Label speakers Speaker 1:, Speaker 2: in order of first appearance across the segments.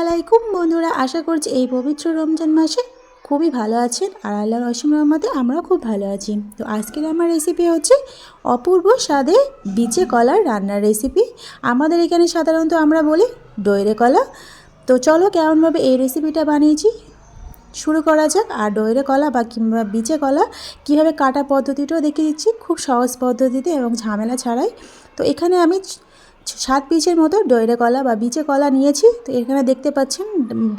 Speaker 1: আলাইকুম বন্ধুরা, আশা করছি এই পবিত্র রমজান মাসে খুবই ভালো আছেন আর আল্লাহর অসীম রহমতে আমরাও খুব ভালো আছি। তো আজকের আমার রেসিপি হচ্ছে অপূর্ব স্বাদে বিচে কলার রান্নার রেসিপি আমাদের এখানে সাধারণত আমরা বলি ডৈরে কলা। তো চলো কেমনভাবে এই রেসিপিটা বানিয়েছি। শুরু করা যাক, আর ডৈরে কলা বা কিংবা বিচে কলা কীভাবে কাটা পদ্ধতিটাও দেখিয়ে দিচ্ছি। খুব সহজ পদ্ধতিতে এবং ঝামেলা ছাড়াই। তো এখানে আমি সাত পিসের মতো ডৈরে কলা বা বিচে কলা নিয়েছি। তো এখানে দেখতে পাচ্ছেন,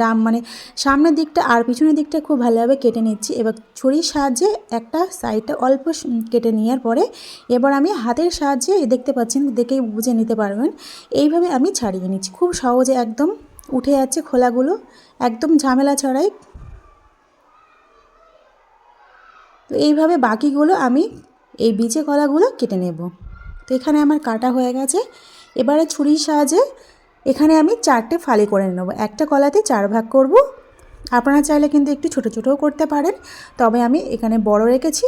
Speaker 1: ডাম মানে সামনের দিকটা আর পিছনের দিকটা খুব ভালোভাবে কেটে নিচ্ছি। এবার ছুরির সাহায্যে একটা সাইডটা অল্প কেটে নেওয়ার পরে এবার আমি হাতের সাহায্যে দেখতে পাচ্ছেন, দেখেই বুঝে নিতে পারবেন। এইভাবে আমি ছাড়িয়ে নিচ্ছি। খুব সহজে একদম উঠে যাচ্ছে খোলাগুলো, একদম ঝামেলা ছাড়াই। তো এইভাবে বাকিগুলো আমি এই বিচে কলাগুলো কেটে নেব। তো এখানে আমার কাটা হয়ে গেছে। এবারে ছুরির সাহায্যে এখানে আমি চারটে ফালি করে নেব। একটা কলাতে চার ভাগ করব। আপনারা চাইলে কিন্তু একটু ছোটো ছোটোও করতে পারেন, তবে আমি এখানে বড় রেখেছি।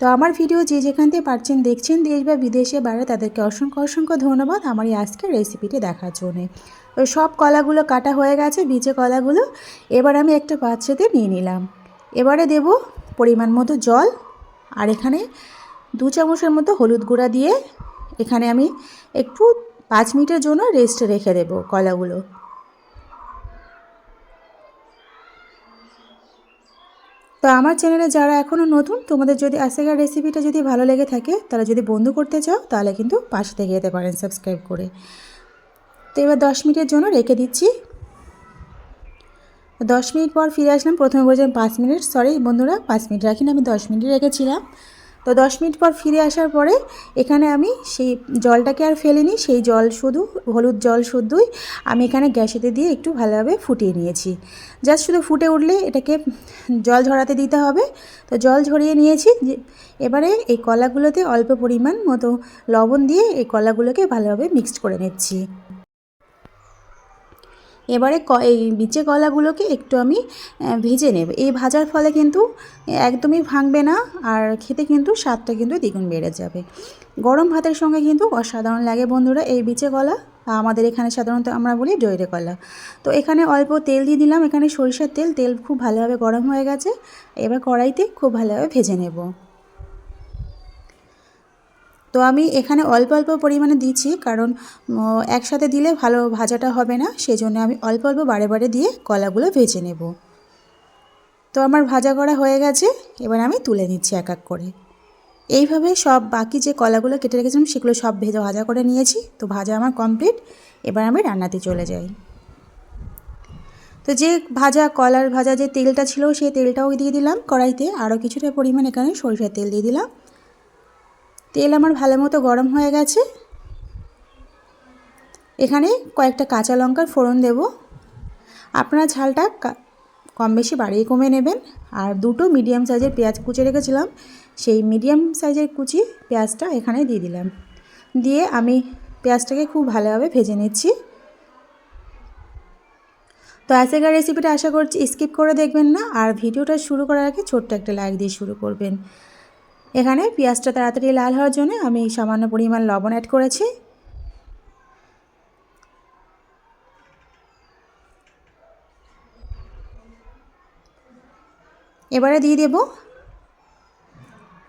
Speaker 1: তো আমার ভিডিও যে যেখান থেকে পারছেন দেখছেন দেশ বা বিদেশে বাইরে, তাদেরকে অসংখ্য অসংখ্য ধন্যবাদ আমার এই আজকের রেসিপিটি দেখার জন্যে। তো সব কলাগুলো কাটা হয়ে গেছে বিচে কলাগুলো। এবার আমি একটা পাত্রতে নিয়ে নিলাম। এবারে দেব পরিমাণ মতো জল, আর এখানে দু চামচের মতো হলুদ গুঁড়া দিয়ে এখানে আমি একটু পাঁচ মিনিটের জন্য রেস্ট রেখে দেব কলাগুলো। তো আমার চ্যানেলে যারা এখনও নতুন, তোমাদের যদি আজকের রেসিপিটা যদি ভালো লেগে থাকে, তারা যদি বন্ধু করতে চাও, তাহলে কিন্তু পাশে থেকে যেতে পারেন সাবস্ক্রাইব করে। তো এবার দশ মিনিটের জন্য রেখে দিচ্ছি। দশ মিনিট পর ফিরে আসলাম, প্রথমে বলেছিলাম পাঁচ মিনিট সরি বন্ধুরা, পাঁচ মিনিট রাখিনি আমি দশ মিনিট রেখেছিলাম। তো দশ মিনিট পর ফিরে আসার পরে এখানে আমি সেই জলটাকে আর ফেলিনি, সেই জল শুধু, হলুদ জল শুধুই আমি এখানে গ্যাসেতে দিয়ে একটু ভালোভাবে ফুটিয়ে নিয়েছি। জাস্ট শুধু ফুটে উঠলে এটাকে জল ঝরাতে দিতে হবে। তো জল ঝরিয়ে নিয়েছি এবারে এই কলাগুলোতে অল্প পরিমাণ মতো লবণ দিয়ে এই কলাগুলোকে ভালোভাবে মিক্সড করে নিচ্ছি। এবারে ক এই বিচে কলাগুলোকে একটু আমি ভেজে নেব। এই ভাজার ফলে কিন্তু একদমই ভাঙবে না আর খেতে কিন্তু স্বাদটা কিন্তু দ্বিগুণ বেড়ে যাবে। গরম ভাতের সঙ্গে কিন্তু অসাধারণ লাগে বন্ধুরা এই বিচে কলা। আমাদের এখানে সাধারণত আমরা বলি ডৈরে কলা। তো এখানে অল্প তেল দিয়ে দিলাম। এখানে সরিষার তেল তেল খুব ভালোভাবে গরম হয়ে গেছে। এবার কড়াইতে খুব ভালোভাবে ভেজে নেব। তো আমি এখানে অল্প অল্প পরিমাণে দিচ্ছি, কারণ একসাথে দিলে ভালো ভাজাটা হবে না, সেজন্য আমি অল্প অল্প বারে বারে দিয়ে কলাগুলো ভেজে নেব। তো আমার ভাজা করা হয়ে গেছে, এবার আমি তুলে নিচ্ছি এক এক করে। এইভাবে সব বাকি যে কলাগুলো কেটে রেখেছিলাম, সেগুলো সব ভেজে ভাজা করে নিয়েছি, তো ভাজা আমার কমপ্লিট, এবার আমি রান্নাতে চলে যাই। তো যে ভাজা, কলার ভাজা যে তেলটা ছিল, সেই তেলটাও দিয়ে দিলাম কড়াইতে, আরও কিছুটা পরিমাণ এখানে সরিষার তেল দিয়ে দিলাম। তেল আমার ভালো মতো গরম হয়ে গেছে। এখানে কয়েকটা কাঁচা লঙ্কার ফোড়ন দেব। আপনারা ঝালটা কম বেশি বাড়িয়ে কমে নেবেন। আর দুটো মিডিয়াম সাইজের পেঁয়াজ কুচে রেখেছিলাম। সেই মিডিয়াম সাইজের কুচি পেঁয়াজটা এখানে দিয়ে দিলাম। দিয়ে আমি পেঁয়াজটাকে খুব ভালোভাবে ভেজে নিচ্ছি। তো আজকের রেসিপিটা আশা করছি স্কিপ করে দেখবেন না। আর ভিডিওটা শুরু করার আগে ছোট্ট একটা লাইক দিয়ে শুরু করবেন। এখানে পেঁয়াজটা তাড়াতাড়ি লাল হওয়ার জন্য আমি সামান্য পরিমাণ লবণ অ্যাড করেছি। এবারে দিয়ে দেব।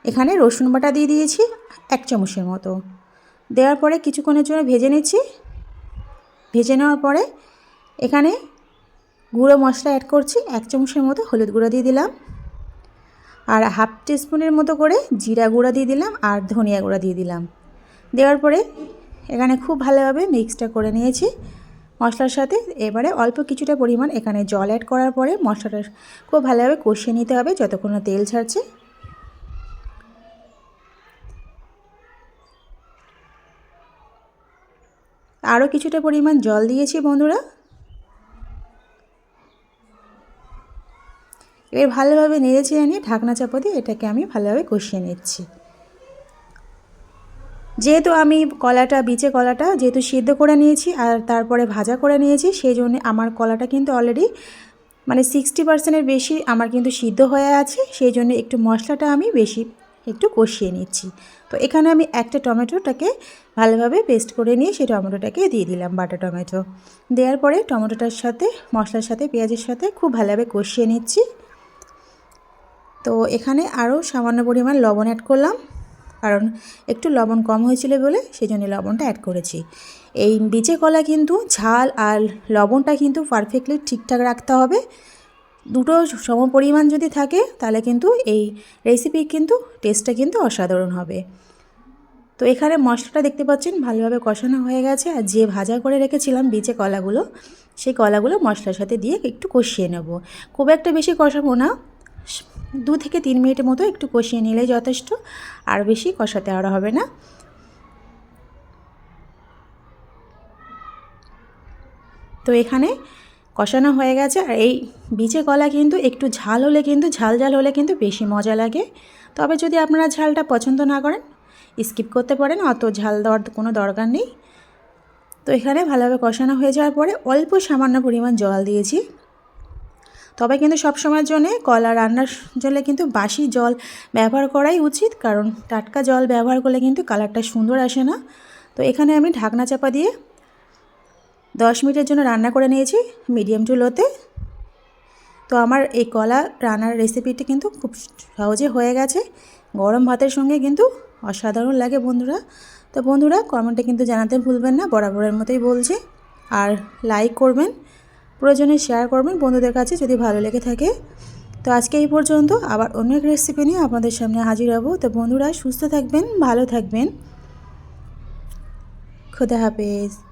Speaker 1: এখানে রসুন বাটা দিয়ে দিয়েছি এক চামচের মতো। দেওয়ার পরে কিছুক্ষণের জন্য ভেজে নিচ্ছি। ভেজে নেওয়ার পরে এখানে গুঁড়ো মশলা অ্যাড করছি, এক চামচের মতো হলুদ গুঁড়ো দিয়ে দিলাম। আর হাফ টিস্পুনের মতো করে জিরা গুঁড়া দিয়ে দিলাম আর ধনিয়া গুঁড়া দিয়ে দিলাম। দেওয়ার পরে এখানে খুব ভালোভাবে মিক্সটা করে নিয়েছি। মশলার সাথে এবারে অল্প কিছুটা পরিমাণ এখানে জল অ্যাড করার পরে মশলাটা খুব ভালোভাবে কষিয়ে নিতে হবে যতক্ষণ না তেল ছাড়ছে। আরও কিছুটা পরিমাণ জল দিয়েছি বন্ধুরা। এবার ভালোভাবে নেড়ে চেড়ে নিয়ে ঢাকনা চাপা দিয়ে এটাকে আমি ভালোভাবে কষিয়ে নিচ্ছি। যেহেতু আমি কলাটা, বিচে কলাটা যেহেতু সিদ্ধ করে নিয়েছি আর তারপরে ভাজা করে নিয়েছি, সেই জন্য আমার কলাটা কিন্তু অলরেডি মানে সিক্সটি পার্সেন্টের বেশি আমার কিন্তু সিদ্ধ হয়ে আছে, সেই জন্য একটু মশলাটা আমি বেশি একটু কষিয়ে নিচ্ছি। তো এখানে আমি একটা টমেটোটাকে ভালোভাবে পেস্ট করে নিয়ে সেই টমেটোটাকে দিয়ে দিলাম বাটা টমেটো। দেওয়ার পরে টমেটোটার সাথে, মশলার সাথে, পেঁয়াজের সাথে খুব ভালোভাবে কষিয়ে নিচ্ছি। তো এখানে আরও সামান্য পরিমাণ লবণ অ্যাড করলাম, কারণ একটু লবণ কম হয়েছিল বলে সেই জন্য লবণটা অ্যাড করেছি। এই বিচে কলা কিন্তু ঝাল আর লবণটা কিন্তু পারফেক্টলি ঠিকঠাক রাখতে হবে। দুটো সম পরিমাণ যদি থাকে, তাহলে কিন্তু এই রেসিপি কিন্তু টেস্টটা কিন্তু অসাধারণ হবে। তো এখানে মশলাটা দেখতে পাচ্ছেন, ভালোভাবে কষানো হয়ে গেছে। আর যে ভাজা করে রেখেছিলাম বিচে কলাগুলো, সেই কলাগুলো মশলার সাথে দিয়ে একটু কষিয়ে নেব। খুব একটা বেশি কষাবো না দু থেকে তিন মিনিটের মতো একটু কষিয়ে নিলে যথেষ্ট, আর বেশি কষাতে আর হবে না। তো এখানে কষানো হয়ে গেছে, আর এই বিচে কলা কিন্তু একটু ঝাল হলে কিন্তু, ঝাল ঝাল হলে কিন্তু বেশি মজা লাগে। তবে যদি আপনারা ঝালটা পছন্দ না করেন, স্কিপ করতে পারেন, অত ঝাল দেওয়ার কোনো দরকার নেই। তো এখানে ভালোভাবে কষানো হয়ে যাওয়ার পরে অল্প সামান্য পরিমাণ জল দিয়েছি। তবে কিন্তু সব সময়ের জন্যে কলা রান্নার জলে কিন্তু বাসি জল ব্যবহার করাই উচিত, কারণ টাটকা জল ব্যবহার করলে কিন্তু কালারটা সুন্দর আসে না। তো এখানে আমি ঢাকনা চাপা দিয়ে দশ মিনিটের জন্য রান্না করে নিয়েছি মিডিয়াম টু লোতে। তো আমার এই কলা রান্নার রেসিপিটি কিন্তু খুব সহজে হয়ে গেছে। গরম ভাতের সঙ্গে কিন্তু অসাধারণ লাগে বন্ধুরা। তো বন্ধুরা, কমেন্টে কিন্তু জানাতে ভুলবেন না, বরাবরের মতোই বলছি। আর লাইক করবেন প্রয়োজনে শেয়ার করবেন বন্ধুদের কাছে যদি ভালো লেগে থাকে। তো আজকে এই পর্যন্ত, আবার অন্য এক রেসিপি নিয়ে আপনাদের সামনে হাজির হব। তো বন্ধুরা, সুস্থ থাকবেন, ভালো থাকবেন। খুদা হাফেজ।